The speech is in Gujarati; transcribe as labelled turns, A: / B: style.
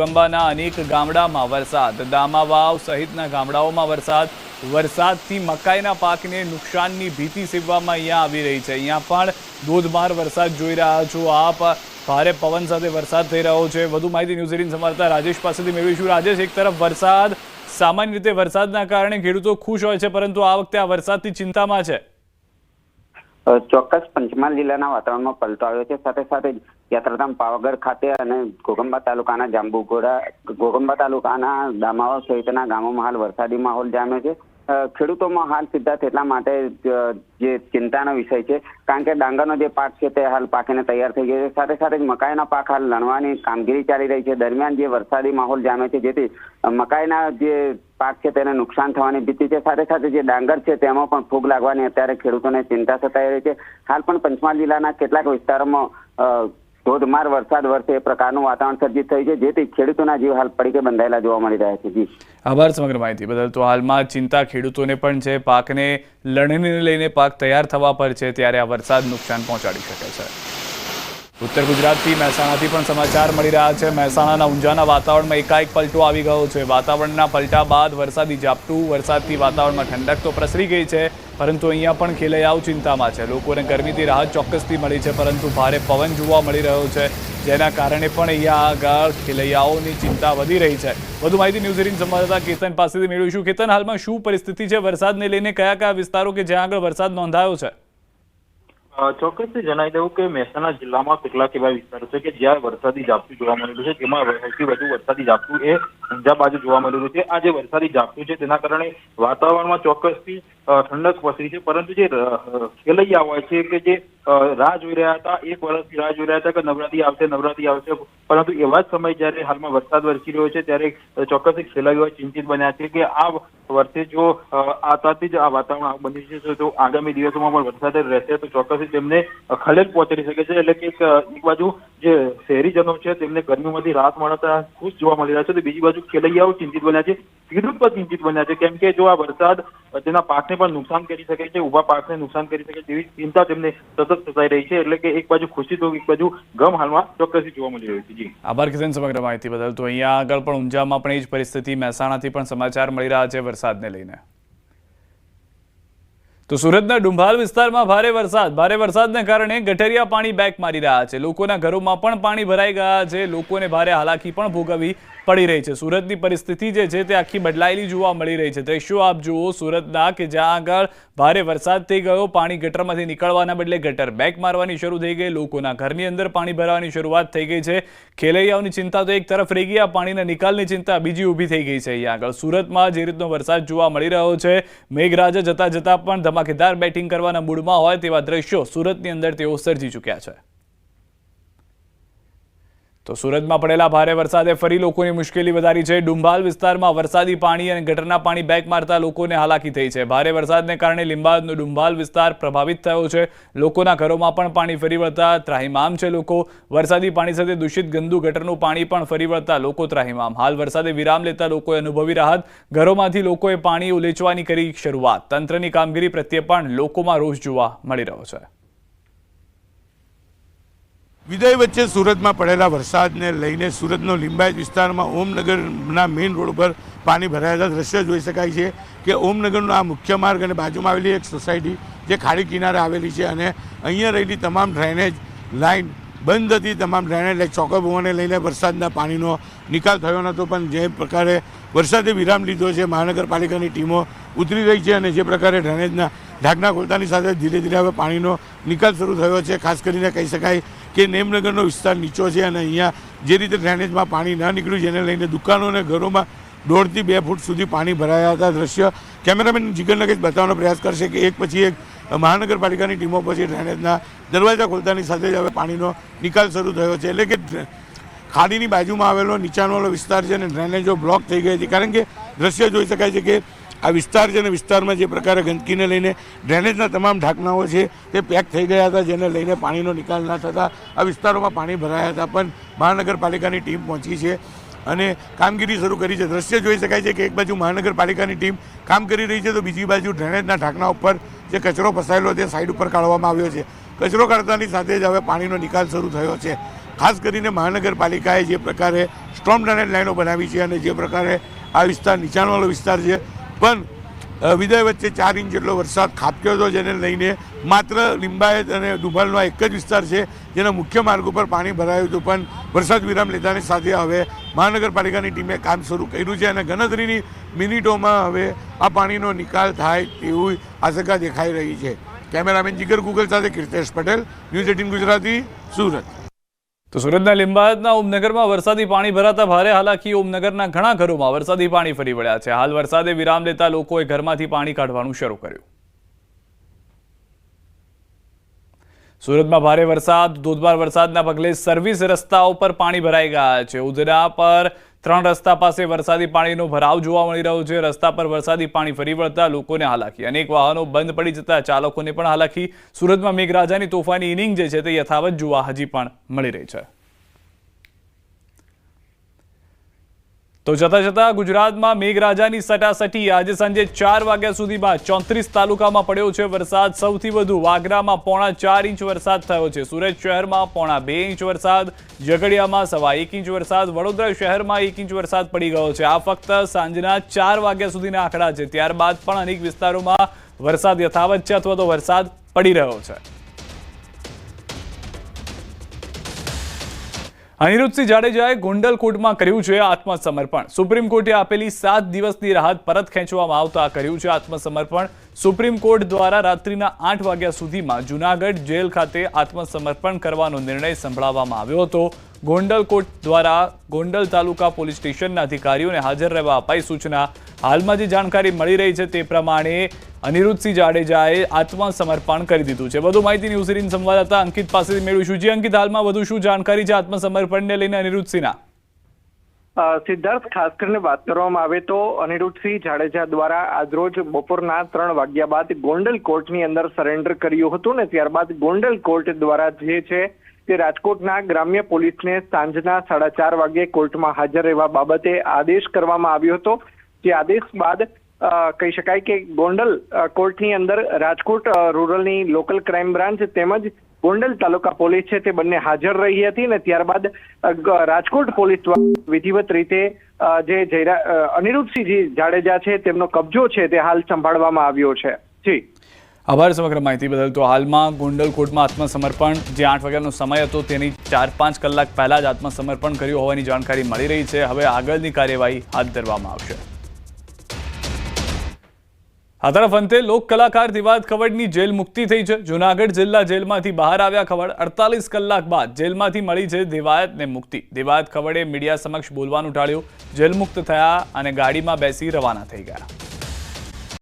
A: ઘોગંબાના અનેક ગામડામાં વરસાદ. દામાવાવ સહિતના ગામડાઓમાં વરસાદ. વરસાદથી મકાઈના પાકને નુકસાનની ભીતિ સેવવામાં અહીંયા આવી રહી છે. અહીંયા પણ ધોધમાર વરસાદ જોઈ રહ્યા છો આપ. ભારે પવન સાથે વરસાદ થઈ રહ્યો છે. વધુ માહિતી ન્યૂઝ એટીન સંવાદદાતા રાજેશ પાસેથી મેળવીશું. રાજેશ, એક તરફ વરસાદ, સામાન્ય રીતે વરસાદના કારણે ખેડૂતો ખુશ હોય છે, પરંતુ આ વખતે આ વરસાદથી ચિંતામાં છે.
B: ચોક્કસ પંચમહાલ જિલ્લાના વાતાવરણમાં પલટો આવ્યો છે. સાથે સાથે યાત્રાધામ પાવાગઢ ખાતે અને ઘોગંબા તાલુકાના જાંબુઘોડા ઘોગંબા તાલુકાના દામાવા સહિતના ગામોમાં હાલ વરસાદી માહોલ જામ્યો છે. ખેડૂતોમાં હાલ સિદ્ધાર્થ એટલા માટે જે ચિંતાનો વિષય છે, કારણ કે ડાંગરનો જે પાક છે તે હાલ પાકીને તૈયાર થઈ ગયો છે. સાથે સાથે જ મકાઈના પાક હાલ લણવાની કામગીરી ચાલી રહી છે. દરમિયાન જે વરસાદી માહોલ જામે છે, જેથી મકાઈના જે પાક છે તેને નુકસાન થવાની ભીતિ છે. સાથે સાથે જે ડાંગર છે તેમાં પણ ફૂગ લાગવાની અત્યારે ખેડૂતોને ચિંતા સતાઈ રહી છે. હાલ પણ પંચમહાલ જિલ્લાના કેટલાક વિસ્તારોમાં ધોધમાર વરસાદ વરસે એ પ્રકારનું વાતાવરણ સર્જિત થયું છે, જેથી ખેડૂતોના જીવ હાલ પડીકે બંધાયેલા જોવા મળી રહ્યા છે. જી.
A: આભાર સમગ્ર માહિતી બદલ. તો હાલમાં ચિંતા ખેડૂતોને પણ છે, પાકને લણણીને લઈને પાક તૈયાર થવા પર છે, ત્યારે આ વરસાદ નુકસાન પહોંચાડી શકે છે. ઉત્તર ગુજરાતથી મહેસાણાથી પણ સમાચાર મળી રહ્યા છે. મહેસાણાના ઊંઝાના વાતાવરણમાં એકાએક પલટો આવી ગયો છે. વાતાવરણના પલટા બાદ વરસાદી ઝાપટું, વરસાદથી વાતાવરણમાં ઠંડક તો પ્રસરી ગઈ છે, પરંતુ અહીંયા પણ ખેલૈયાઓ ચિંતામાં છે. લોકોને ગરમીથી રાહત ચોક્કસથી મળી છે, પરંતુ ભારે પવન જોવા મળી રહ્યો છે. જેના કારણે પણ અહીંયા આગળ ખેલૈયાઓની ચિંતા વધી રહી છે. વધુ માહિતી ન્યૂઝ એટીન સંવાદદાતા કેતન પાસેથી મેળવીશું. કેતન, હાલમાં શું પરિસ્થિતિ છે? વરસાદને લઈને કયા કયા વિસ્તારો કે જ્યાં આગળ વરસાદ નોંધાયો છે?
C: ચોક્કસથી જણાવી દઉં કે મહેસાણા જિલ્લામાં કેટલાક એવા વિસ્તારો છે કે જ્યાં વરસાદી ઝાપટું જોવા મળેલું છે. તેમાં સૌથી વધુ વરસાદી ઝાપટું એ ઊંઝા બાજુ જોવા મળેલું છે. આ જે વરસાદી ઝાપટું છે તેના કારણે વાતાવરણમાં ચોક્કસથી ઠંડક પસરી છે. પરંતુ જે ખેલૈયા હોય છે કે જે રાહ જોઈ રહ્યા હતા, એક વર્ષથી રાહ જોઈ રહ્યા હતા કે નવરાત્રી આવશે નવરાત્રી આવશે. પરંતુ એવા જ સમય જ્યારે હાલમાં વરસાદ વરસી રહ્યો છે, ત્યારે ચોક્કસથી ખેલૈયાઓ ચિંતિત બન્યા છે કે આ વર્ષે જો આતાથી જ આ વાતાવરણ બની છે, તો આગામી દિવસોમાં પણ વરસાદ રહેશે. તો ચોક્કસ તેમને ખલેલ પહોંચાડી શકે છે. એટલે કે એક બાજુ જે શહેરીજનો છે, તેમને ગરમીમાંથી રાહત મળતા ખુશ જોવા મળી રહ્યા છે. તો બીજી બાજુ ખેલૈયાઓ ચિંતિત બન્યા છે. ખેડૂત પણ ચિંતિત બન્યા છે. કેમ કે જો આ વરસાદ તેના પાકને પણ નુકસાન કરી શકે છે ઊભા પાકને નુકસાન કરી શકે તેવી ચિંતા તેમને સતત સતાઈ રહી છે. એટલે કે એક બાજુ ખુશી તો એક બાજુ ગમ હાલમાં ચોક્કસથી જોવા મળી રહ્યું છે. જી.
A: આભાર કિશન, સમગ્ર માહિતી બદલ. તો અહીંયા આગળ પણ ઊંઝામાં પણ એ જ પરિસ્થિતિ મહેસાણાથી પણ સમાચાર મળી રહ્યા છે. વરસાદને લઈને. તો સુરતના ડુંભાલ વિસ્તારમાં ભારે વરસાદ. ભારે વરસાદને કારણે ગઠરિયા પાણી બેક મારી રહ્યા છે. લોકોના ઘરોમાં પણ પાણી ભરાઈ ગયા છે. લોકોને ભારે હાલાકી પણ ભોગવવી પડી રહી છે. સુરતની પરિસ્થિતિ જે છે તે આખી બદલાયેલી જોવા મળી રહી છે. દ્રશ્યો આપ જુઓ સુરતના કે જ્યાં આગળ ભારે વરસાદ થઈ ગયો, પાણી ગટરમાંથી નીકળવાના બદલે ગટર બેક મારવાની શરૂ થઈ ગઈ, લોકોના ઘરની અંદર પાણી ભરાવાની શરૂઆત થઈ ગઈ છે. ખેલૈયાઓની ચિંતા તો એક તરફ રહી ગઈ, આ પાણીના નિકાલની ચિંતા બીજી ઊભી થઈ ગઈ છે અહીંયા આગળ. સુરતમાં જે રીતનો વરસાદ જોવા મળી રહ્યો છે, મેઘરાજા જતા જતા પણ ધમાકેદાર બેટિંગ કરવાના મૂડમાં હોય તેવા દ્રશ્યો સુરતની અંદર તેઓ સર્જી ચૂક્યા છે. તો સુરતમાં પડેલા ભારે વરસાદે ફરી લોકોની મુશ્કેલી વધારી છે. ડુંભાલ વિસ્તારમાં વરસાદી પાણી અને ગટરના પાણી બેક મારતા લોકોને હાલાકી થઈ છે. ભારે વરસાદને કારણે લીંબાદનો ડુંભાલ વિસ્તાર પ્રભાવિત થયો છે. લોકોના ઘરોમાં પણ પાણી ફરી વળતા ત્રાહિમામ છે લોકો. વરસાદી પાણી સાથે દૂષિત ગંદુ ગટરનું પાણી પણ ફરી વળતા લોકો ત્રાહિમામ. હાલ વરસાદે વિરામ લેતા લોકોએ અનુભવી રાહત. ઘરોમાંથી લોકોએ પાણી ઉલેચવાની કરી શરૂઆત. તંત્રની કામગીરી પ્રત્યે પણ લોકોમાં રોષ જોવા મળી રહ્યો છે.
D: વિદય વચ્ચે સુરતમાં પડેલા વરસાદને લઈને સુરતનો લિંબાયત વિસ્તારમાં ઓમનગરના મેઇન રોડ ઉપર પાણી ભરાયેલા દ્રશ્ય જોઈ શકાય છે કે ઓમનગરનો આ મુખ્ય માર્ગ અને બાજુમાં આવેલી એક સોસાયટી જે ખાડી કિનારે આવેલી છે અને અહીંયા રહેલી તમામ ડ્રેનેજ લાઇન બંધ હતી. તમામ ડ્રેનેજ લાઇન ચોકભવોને લઈને વરસાદના પાણીનો નિકાલ થયો નહોતો, પણ જે પ્રકારે વરસાદે વિરામ લીધો છે, મહાનગરપાલિકાની ટીમો ઉતરી રહી છે અને જે પ્રકારે ડ્રેનેજના ઢાંકના ખોલતાની સાથે ધીરે ધીરે હવે પાણીનો નિકાલ શરૂ થયો છે. ખાસ કરીને કહી શકાય કે નેમનગરનો વિસ્તાર નીચો છે અને અહીંયા જે રીતે ડ્રેનેજમાં પાણી ન નીકળ્યું જેને લઈને દુકાનો અને ઘરોમાં દોઢથી બે ફૂટ સુધી પાણી ભરાયા હતા. દ્રશ્ય કેમેરામેન જીગર નગેશ બતાવવાનો પ્રયાસ કરશે કે એક પછી એક મહાનગરપાલિકાની ટીમો પછી ડ્રેનેજના દરવાજા ખોલતાની સાથે જ હવે પાણીનો નિકાલ શરૂ થયો છે. એટલે કે ખાડીની બાજુમાં આવેલો નીચાણવાળો વિસ્તાર છે અને ડ્રેનેજો બ્લોક થઈ ગઈ હતી કારણ કે દ્રશ્ય જોઈ શકાય છે કે આ વિસ્તાર છે અને વિસ્તારમાં જે પ્રકારે ગંદકીને લઈને ડ્રેનેજના તમામ ઢાંકણાઓ છે તે પેક થઈ ગયા હતા, જેને લઈને પાણીનો નિકાલ ના થતાં આ વિસ્તારોમાં પાણી ભરાયા હતા. પણ મહાનગરપાલિકાની ટીમ પહોંચી છે અને કામગીરી શરૂ કરી છે. દ્રશ્ય જોઈ શકાય છે કે એક બાજુ મહાનગરપાલિકાની ટીમ કામ કરી રહી છે, તો બીજી બાજુ ડ્રેનેજના ઢાંકણા ઉપર જે કચરો ફસાયેલો તે સાઈડ ઉપર કાઢવામાં આવ્યો છે. કચરો કાઢતાની સાથે જ હવે પાણીનો નિકાલ શરૂ થયો છે. ખાસ કરીને મહાનગરપાલિકાએ જે પ્રકારે સ્ટ્રોમ ડ્રેનેજ લાઈનો બનાવી છે અને જે પ્રકારે આ વિસ્તાર, નીચાણવાળો વિસ્તાર છે પણ વિદય વચ્ચે ચાર ઇંચ જેટલો વરસાદ ખાબક્યો હતો જેને લઈને માત્ર લિંબાયત અને ડુભાલનો એક જ વિસ્તાર છે, જેના મુખ્ય માર્ગ ઉપર પાણી ભરાયું હતું. પણ વરસાદ વિરામ લીધાની સાથે હવે મહાનગરપાલિકાની ટીમે કામ શરૂ કર્યું છે અને ગણતરીની મિનિટોમાં હવે આ પાણીનો નિકાલ થાય તેવી આશંકા દેખાઈ રહી છે. કેમેરામેન જીગર ગુગલ સાથે કીર્તેશ પટેલ, ન્યૂઝ એટીન ગુજરાતી, સુરત.
A: તો સુરતના લીંબાયતના ઉમનગરમાં વરસાદી પાણી ભરાતા ભારે હાલાકી ઉમનગરના ઘણા ઘરોમાં વરસાદી પાણી ફરી વળ્યા છે. હાલ વરસાદે વિરામ લેતા લોકોએ ઘરમાંથી પાણી કાઢવાનું શરૂ કર્યું. સુરતમાં ભારે વરસાદ, ધોધમાર વરસાદના પગલે સર્વિસ રસ્તાઓ પર પાણી ભરાઈ ગયા છે. ઉધના પર ત્રણ રસ્તા પાસે વરસાદી પાણીનો ભરાવ જોવા મળી રહ્યો છે. રસ્તા પર વરસાદી પાણી ફરી વળતા લોકોને હાલાકી. અનેક વાહનો બંધ પડી જતા ચાલકોને પણ હાલાકી. સુરતમાં મેઘરાજાની તોફાની ઇનિંગ જે છે તે યથાવત જોવા હજી પણ મળી રહી છે. તો જતા જતા ગુજરાતમાં મેઘરાજાની સટાસટી આજે સાંજે ચાર વાગ્યા સુધીમાં ચોત્રીસ તાલુકામાં પડ્યો છે વરસાદ. સૌથી વધુ વાગરામાં પોણા ચાર ઇંચ વરસાદ થયો છે. સુરત શહેરમાં પોણા બે ઇંચ વરસાદ. ઝઘડિયામાં સવા એક ઇંચ વરસાદ. વડોદરા શહેરમાં એક ઇંચ વરસાદ પડી ગયો છે. આ ફક્ત સાંજના ચાર વાગ્યા સુધીના આંકડા છે. ત્યારબાદ પણ અનેક વિસ્તારોમાં વરસાદ યથાવત છે અથવા તો વરસાદ પડી રહ્યો છે. અનિરુદ્ધસિંહ જાડેજાએ ગોંડલ કોર્ટમાં કર્યું છે આત્મસમર્પણ. સુપ્રીમ કોર્ટે આપેલી સાત દિવસની રાહત પરત ખેંચવામાં આવતા કર્યું છે આત્મસમર્પણ. સુપ્રીમ કોર્ટ દ્વારા રાત્રિના આઠ વાગ્યા સુધીમાં જુનાગઢ જેલ ખાતે આત્મસમર્પણ કરવાનો નિર્ણય સંભળાવવામાં આવ્યો હતો. ગોંડલ કોર્ટ દ્વારા ગોંડલ તાલુકા પોલીસ સ્ટેશનના અધિકારીઓને હાજર રહેવા અપાઈ સૂચના. હાલમાં જે જાણકારી મળી રહી છે તે પ્રમાણે અનિરુદ્ધસિંહ જાડેજાએ આત્મસમર્પણ કરી દીધું છે. વધુ માહિતી ન્યૂઝ એટીન સંવાદદાતા અંકિત પાસેથી મેળવીશું. જે અંકિત, હાલમાં વધુ શું જાણકારી છે આત્મસમર્પણને લઈને અનિરુદ્ધસિંહના?
E: સિદ્ધાર્થ, ખાસ કરીને વાત કરવામાં આવે તો અનિરુદ્ધસિંહ જાડેજા દ્વારા આજરોજ બપોરના ત્રણ વાગ્યા બાદ ગોંડલ કોર્ટની અંદર સરેન્ડર કર્યું હતું ને ત્યારબાદ ગોંડલ કોર્ટ દ્વારા જે છે તે રાજકોટના ગ્રામ્ય પોલીસને સાંજના સાડા ચાર વાગે કોર્ટમાં હાજર રહેવા બાબતે આદેશ કરવામાં આવ્યો હતો. જે આદેશ બાદ કહી શકાય કે ગોંડલ કોર્ટની અંદર રાજકોટ રૂરલની લોકલ ક્રાઇમ બ્રાન્ચ તેમજ ગોંડલ તાલુકા પોલીસ છે તે બંને હાજર રહી હતી ને ત્યારબાદ રાજકોટ પોલીસ દ્વારા વિધિવત રીતે જે જયરા અનિરુદ્ધસિંહજી જાડેજા છે તેમનો કબજો છે તે હાલ સંભાળવામાં આવ્યો છે. જી.
A: આભાર સમગ્ર માહિતી બદલ. તો હાલમાં ગોંડલ આત્મસમર્પણ, જે આઠ વાગ્યાનો સમય હતો, તેની ચાર પાંચ કલાક પહેલા જ આત્મસમર્પણ કર્યું હોવાની જાણકારી મળી રહી છે. હવે આગળની કાર્યવાહી હાથ ધરવામાં આવશે. આ તરફ અંતે લોક કલાકાર દિવાદ ખવડની જેલ મુક્તિ થઈ છે. જુનાગઢ જિલ્લા જેલમાંથી બહાર આવ્યા ખવડ અડતાલીસ કલાક બાદ જેલમાંથી મળી છે દેવાયતને મુક્તિ. દેવાયત ખવડે મીડિયા સમક્ષ બોલવાનું ટાળ્યું. જેલ મુક્ત થયા અને ગાડીમાં બેસી રવાના થઈ ગયા.